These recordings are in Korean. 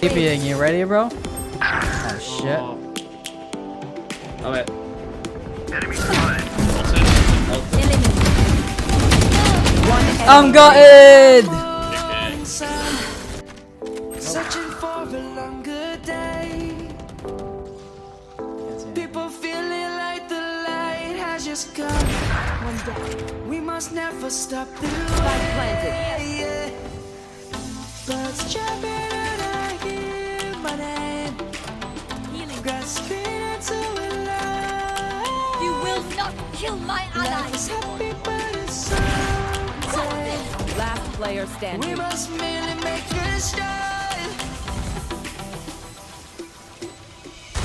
TPing, you ready, bro? Oh, shit. Oh, wait. I'm gutted! Searching for a longer day. People feeling like the light has just come. We must never stop the way. Birds jumping and I hear my name. Grasping into life. You will not kill my is happy, but it's so. Last player standing. We must merely make a start.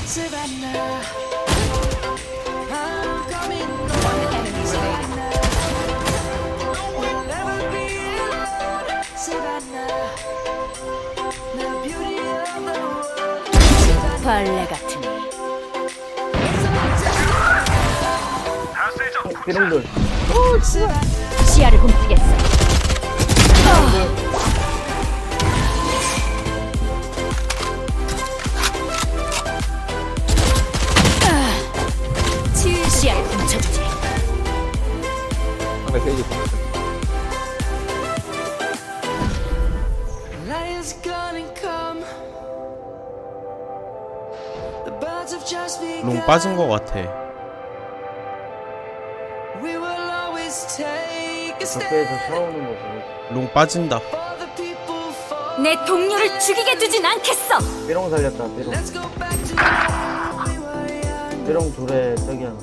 Savannah, I'm coming home. Enemy remaining. 벌레 같으니. 삐롱들 시야를 훔치겠어. 시 롱 빠진 거 같아. 싸우는 거 보고 롱 빠진다. 내 동료를 죽이게 두진 않겠어. 삐롱 살렸다 삐롱 let's go back to when we were young. 삐롱 둘에 저기 하나.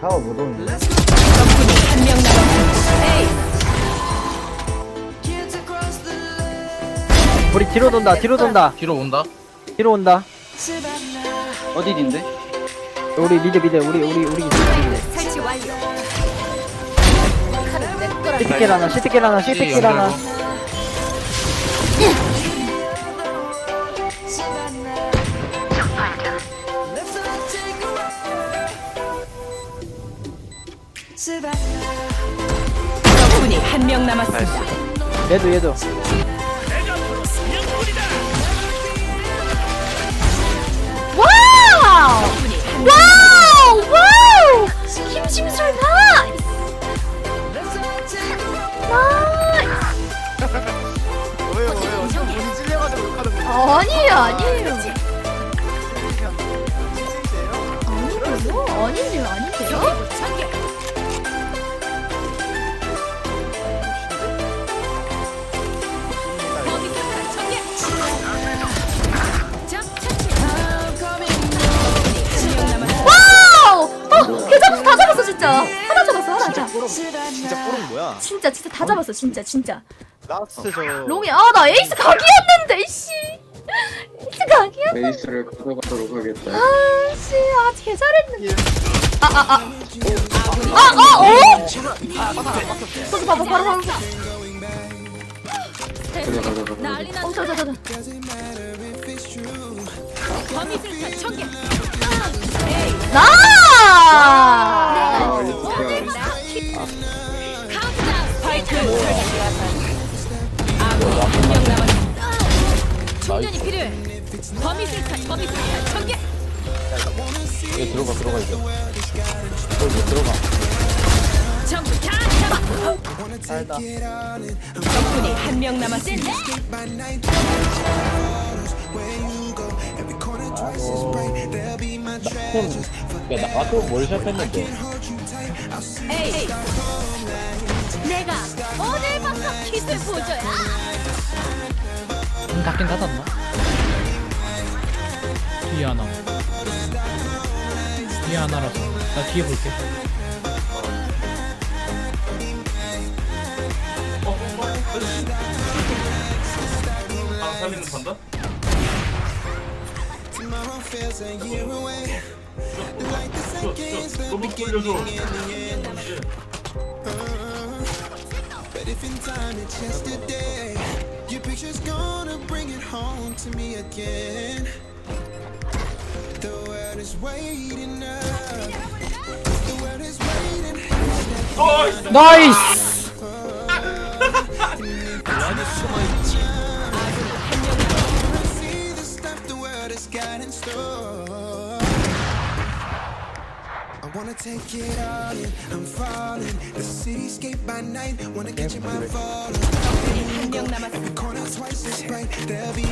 샤워 못 오는데 Let's go 적군이 한 명 남았습니다. 에이, 우리 뒤로 돈다, 뒤로 돈다, 뒤로 온다. 뒤로 온다. Savannah, 어디인데? 우리 미드 미드, 우리 우리 우리. 설치 완료. 칼은 내 거라. 시티킬 하나, 시티킬 하나, 시티킬 하나. Savannah. Let's all take a ride. Savannah. 적군이 한 명 남았습니다. 얘도 얘도. 와우! 와우! 와우! 힘심술 나이스! 나이스! 왜요 왜요? 본인 찔려가지고 욕하는 거 아니에요 아니에요 아니에요? 아니에요 아니에요? 잡았어 진짜 하나 잡았어. 하나 자 진짜 뽀른 뭐야? 진짜 진짜 다 잡았어 진짜 진짜. 라스트 저 롱이 아 나 에이스 각이었는데 이씨. 에이스 각이야? 레이스를 가져가도록 하겠다. 아 씨 아 개 잘했는데. 아 아 아. 아아 어? 저기 봐봐 바로 바로 가자 가자 가자. 난리 났어 저저 저저. 나 얘 들어가 들어가 이제 여기 들어가 전부 다 잡아 적군이 한 명 남았습니다. 야 나도 뭘 시작했는데 에이, 내가 오늘 방송 기술 보조야 문 닫긴 닫았나? 뒤에 하나. 뒤에 하나라서 나 뒤에 볼게. 아, 살리는 판다? 너무 돌려줘. Your picture's gonna bring it home to me again. The way 나이스! I wanna take it all in, I'm falling. The cityscape by night, wanna catch in my fall. Every corner twice as bright, there'll be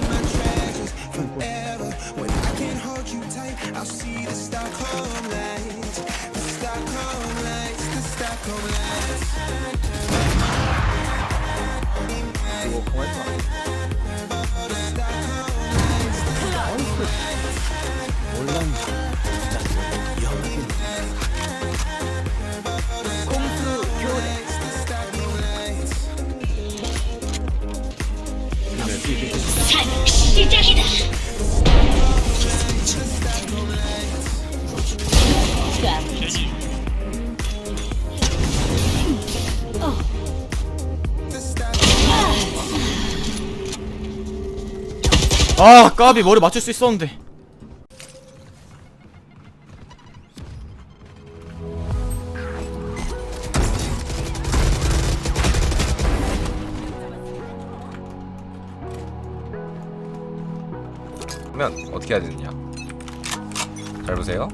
아 까비. 머리 맞출 수 있었는데. 그러면 어떻게 해야 되느냐? 잘 보세요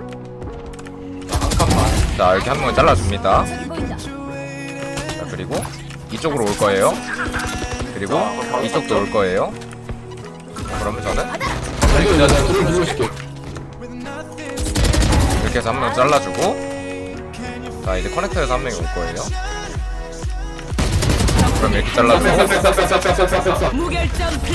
자 이렇게 한 명을 잘라줍니다. 자 그리고 이쪽으로 올 거예요. 그리고 이쪽도 올 거예요. 자, 그러면 저는 이렇게 해서 한 명 잘라주고 자 이제 커넥터에서 한 명이 올 거예요. 그럼 이렇게 잘라주고. 무결점 플레이.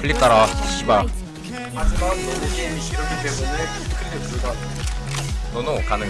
클릭 따라 씨발. 하지만 게임이 이렇기 때문에 클릭 불가 노노 가능